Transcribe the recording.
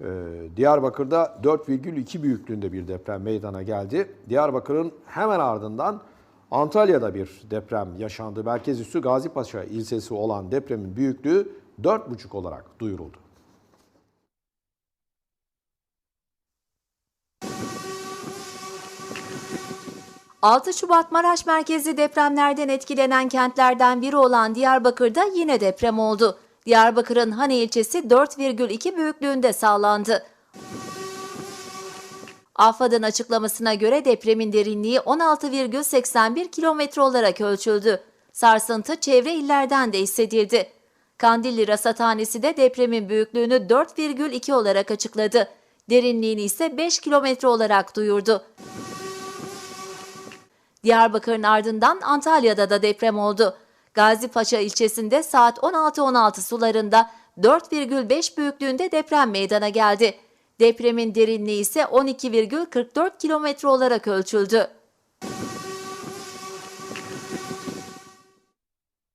Ee, Diyarbakır'da 4,2 büyüklüğünde bir deprem meydana geldi. Diyarbakır'ın hemen ardından Antalya'da bir deprem yaşandı. Merkez üssü Gazipaşa ilçesi olan depremin büyüklüğü 4,5 olarak duyuruldu. ...6 Şubat Maraş merkezli depremlerden etkilenen kentlerden biri olan Diyarbakır'da yine deprem oldu. Diyarbakır'ın Hani ilçesi 4,2 büyüklüğünde sağlandı. AFAD'ın açıklamasına göre depremin derinliği 16,81 kilometre olarak ölçüldü. Sarsıntı çevre illerden de hissedildi. Kandilli Rasathanesi de depremin büyüklüğünü 4,2 olarak açıkladı. Derinliğini ise 5 kilometre olarak duyurdu. Diyarbakır'ın ardından Antalya'da da deprem oldu. Gazipaşa ilçesinde saat 16.16 sularında 4,5 büyüklüğünde deprem meydana geldi. Depremin derinliği ise 12,44 kilometre olarak ölçüldü.